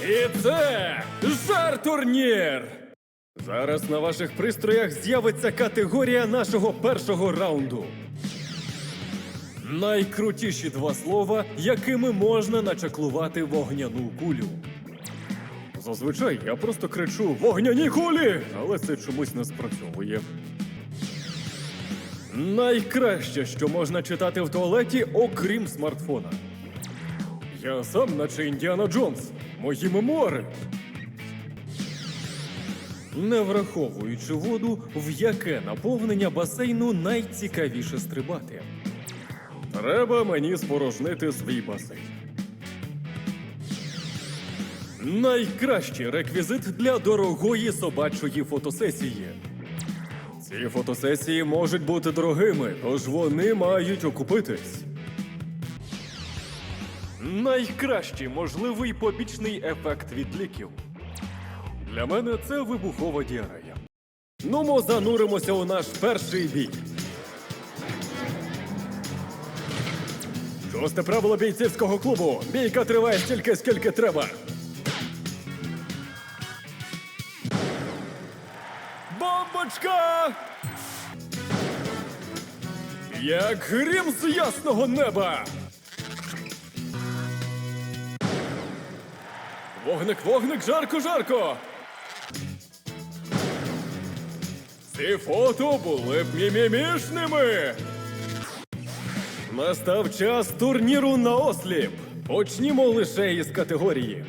І це жар-турнір! Зараз на ваших пристроях з'явиться категорія нашого першого раунду. Найкрутіші два слова, якими можна начаклувати вогняну кулю. Зазвичай я просто кричу вогняні кулі, але це чомусь не спрацьовує. Найкраще, що можна читати в туалеті, окрім смартфона. Я сам, наче Індіана Джонс, мої мемуари. Не враховуючи воду, в яке наповнення басейну найцікавіше стрибати. Треба мені спорожнити свій басейн. Найкращий реквізит для дорогої собачої фотосесії. Ці фотосесії можуть бути дорогими, тож вони мають окупитись. Найкращий можливий побічний ефект від ліків. Для мене це вибухова діарея. Ну, ми зануримося у наш перший бій. Шосте правило бійцівського клубу. Бійка триває стільки, скільки треба. Бомбочка! Як грім з ясного неба! Вогник, вогник, жарко, жарко! Ці фото були б мімімішними! Настав час турніру на осліп. Почнімо лише із категорії.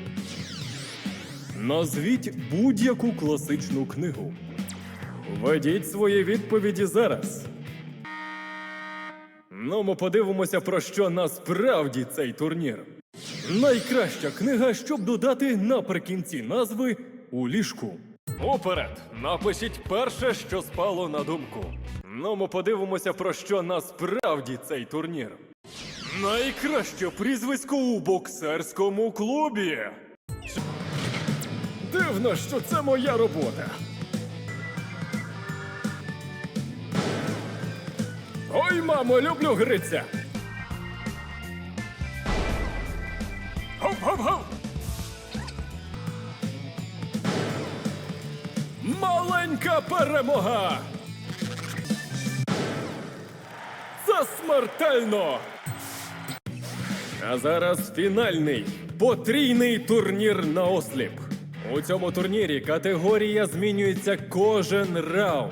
Назвіть будь-яку класичну книгу. Введіть свої відповіді зараз. Ну, ми подивимося, про що насправді цей турнір. Найкраща книга, щоб додати наприкінці назви у ліжку. Уперед! Напишіть перше, що спало на думку. Ну, ми подивимося, про що насправді цей турнір. Найкраще прізвисько у боксерському клубі. Дивно, що це моя робота. Ой, мамо, люблю гриця. Гоп-гоп-гоп! Маленька перемога! Це смертельно! А зараз фінальний потрійний турнір на осліп. У цьому турнірі категорія змінюється кожен раунд.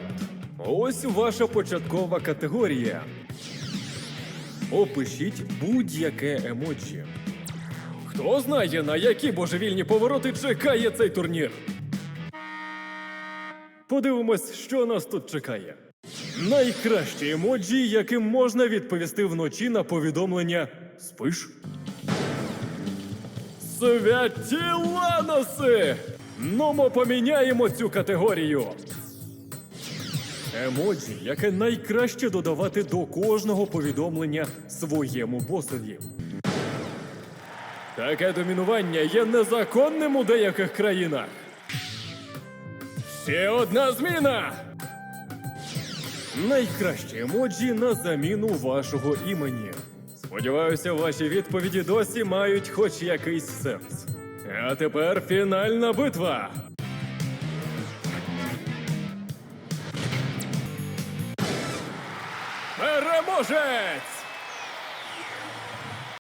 Ось ваша початкова категорія. Опишіть будь-яке емоджі. Хто знає, на які божевільні повороти чекає цей турнір? Подивимось, що нас тут чекає. Найкращі емоджі, яким можна відповісти вночі на повідомлення Спиш? Святі ланоси! Ну, ми поміняємо цю категорію. Емоджі, яке найкраще додавати до кожного повідомлення своєму босові. Таке домінування є незаконним у деяких країнах. Ще одна зміна. Найкращі емоджі на заміну вашого імені. Сподіваюся, ваші відповіді досі мають хоч якийсь сенс. А тепер фінальна битва. Переможець!